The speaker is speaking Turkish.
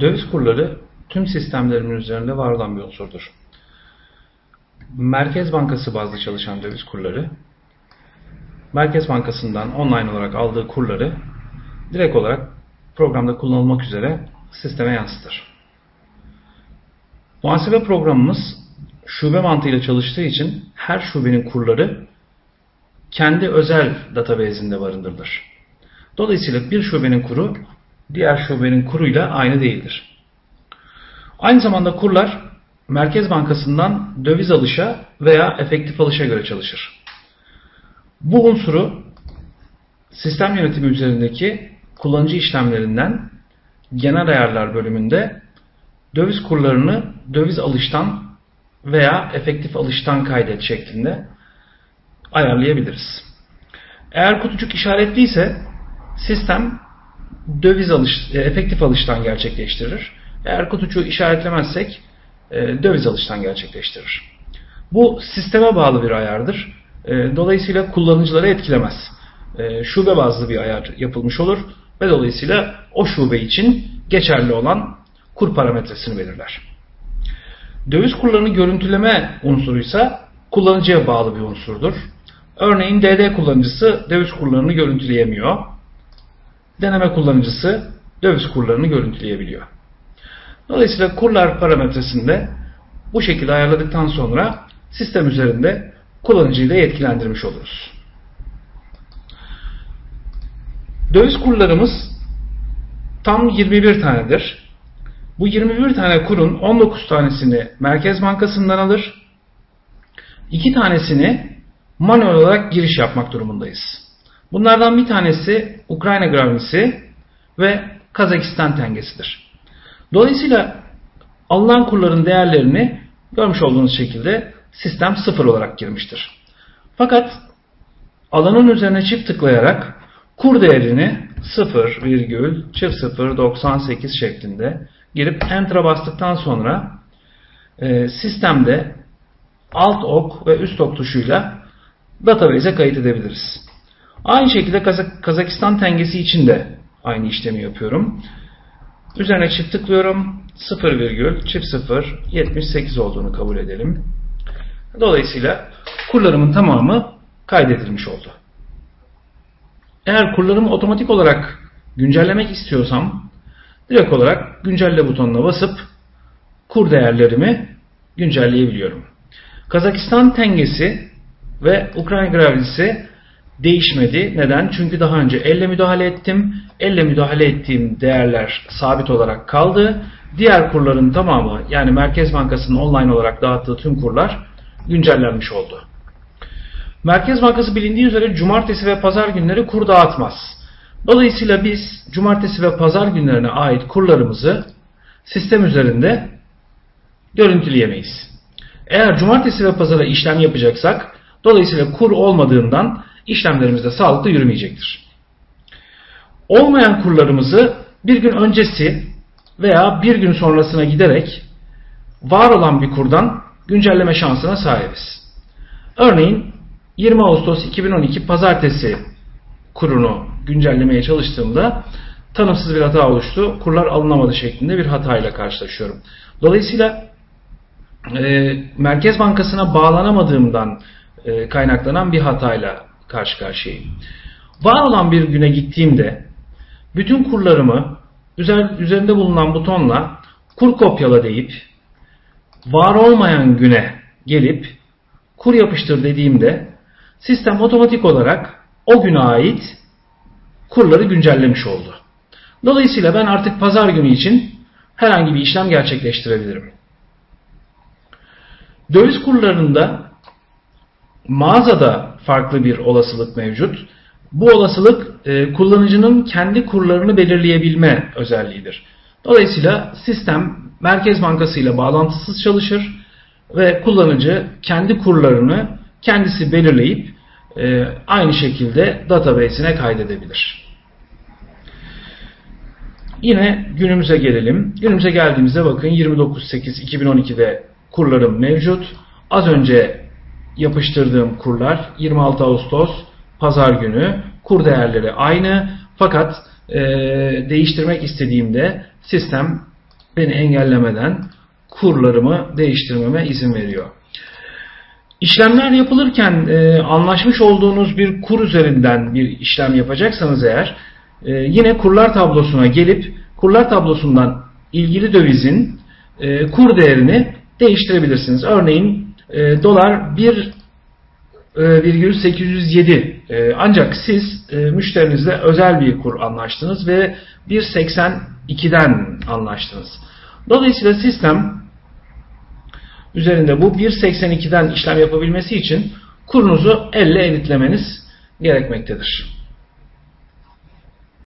Döviz kurları tüm sistemlerimin üzerinde var olan bir unsurdur. Merkez Bankası bazlı çalışan döviz kurları, Merkez Bankası'ndan online olarak aldığı kurları direkt olarak programda kullanılmak üzere sisteme yansıtır. Muhasebe programımız şube mantığıyla çalıştığı için her şubenin kurları kendi özel database'inde barındırılır. Dolayısıyla bir şubenin kuru diğer şubenin kuruyla aynı değildir. Aynı zamanda kurlar Merkez Bankası'ndan döviz alışa veya efektif alışa göre çalışır. Bu unsuru sistem yönetimi üzerindeki kullanıcı işlemlerinden genel ayarlar bölümünde döviz kurlarını döviz alıştan veya efektif alıştan kaydet şeklinde ayarlayabiliriz. Eğer kutucuk işaretliyse sistem döviz alış, e, efektif alıştan gerçekleştirir. Eğer kutucuğu işaretlemezsek e, döviz alıştan gerçekleştirir. Bu sisteme bağlı bir ayardır. E, dolayısıyla kullanıcıları etkilemez. Şube bazlı bir ayar yapılmış olur ve dolayısıyla o şube için geçerli olan kur parametresini belirler. Döviz kurlarını görüntüleme unsuruysa kullanıcıya bağlı bir unsurdur. Örneğin DD kullanıcısı döviz kurlarını görüntüleyemiyor. Deneme kullanıcısı döviz kurlarını görüntüleyebiliyor. Dolayısıyla kurlar parametresinde bu şekilde ayarladıktan sonra sistem üzerinde kullanıcıyı da yetkilendirmiş oluruz. Döviz kurlarımız tam 21 tanedir. Bu 21 tane kurun 19 tanesini Merkez Bankası'ndan alır. 2 tanesini manuel olarak giriş yapmak durumundayız. Bunlardan bir tanesi Ukrayna gravnisi ve Kazakistan tengesidir. Dolayısıyla alınan kurların değerlerini görmüş olduğunuz şekilde sistem sıfır olarak girmiştir. Fakat alanın üzerine çift tıklayarak kur değerini 0, virgül, çift 0, 98 şeklinde girip Enter'a bastıktan sonra e, sistemde alt ok ve üst ok tuşuyla database'e kayıt edebiliriz. Aynı şekilde Kazak Kazakistan tengesi için de aynı işlemi yapıyorum. Üzerine çift tıklıyorum. 0 virgül çift 0 78 olduğunu kabul edelim. Dolayısıyla kurlarımın tamamı kaydedilmiş oldu. Eğer kurlarımı otomatik olarak güncellemek istiyorsam direkt olarak güncelle butonuna basıp kur değerlerimi güncelleyebiliyorum. Kazakistan tengesi ve Ukrayna gravisi değişmedi. Neden? Çünkü daha önce elle müdahale ettim. Elle müdahale ettiğim değerler sabit olarak kaldı. Diğer kurların tamamı yani Merkez Bankası'nın online olarak dağıttığı tüm kurlar güncellenmiş oldu. Merkez Bankası bilindiği üzere cumartesi ve pazar günleri kur dağıtmaz. Dolayısıyla biz cumartesi ve pazar günlerine ait kurlarımızı sistem üzerinde görüntüleyemeyiz. Eğer cumartesi ve pazara işlem yapacaksak dolayısıyla kur olmadığından işlemlerimiz de sağlıklı yürümeyecektir. Olmayan kurlarımızı bir gün öncesi veya bir gün sonrasına giderek var olan bir kurdan güncelleme şansına sahibiz. Örneğin 20 Ağustos 2012 pazartesi kurunu güncellemeye çalıştığımda tanımsız bir hata oluştu. Kurlar alınamadı şeklinde bir hatayla karşılaşıyorum. Dolayısıyla e, Merkez Bankası'na bağlanamadığımdan e, kaynaklanan bir hatayla karşı karşıyayım. Var olan bir güne gittiğimde bütün kurlarımı üzerinde bulunan butonla kur kopyala deyip var olmayan güne gelip kur yapıştır dediğimde sistem otomatik olarak o güne ait kurları güncellemiş oldu. Dolayısıyla ben artık pazar günü için herhangi bir işlem gerçekleştirebilirim. Döviz kurlarında mağazada farklı bir olasılık mevcut. Bu olasılık e, kullanıcının kendi kurlarını belirleyebilme özelliğidir. Dolayısıyla sistem Merkez Bankası ile bağlantısız çalışır ve kullanıcı kendi kurlarını kendisi belirleyip e, aynı şekilde database'ine kaydedebilir. Yine günümüze gelelim. Günümüze geldiğimizde bakın 29.8.2012'de kurlarım mevcut. Az önce yapıştırdığım kurlar 26 Ağustos pazar günü kur değerleri aynı fakat e, değiştirmek istediğimde sistem beni engellemeden kurlarımı değiştirmeme izin veriyor. İşlemler yapılırken e, anlaşmış olduğunuz bir kur üzerinden bir işlem yapacaksanız eğer e, yine kurlar tablosuna gelip kurlar tablosundan ilgili dövizin e, kur değerini değiştirebilirsiniz. Örneğin e, dolar 1,807 e, ancak siz e, müşterinizle özel bir kur anlaştınız ve 1.82'den anlaştınız. Dolayısıyla sistem üzerinde bu 1.82'den işlem yapabilmesi için kurunuzu elle editlemeniz gerekmektedir.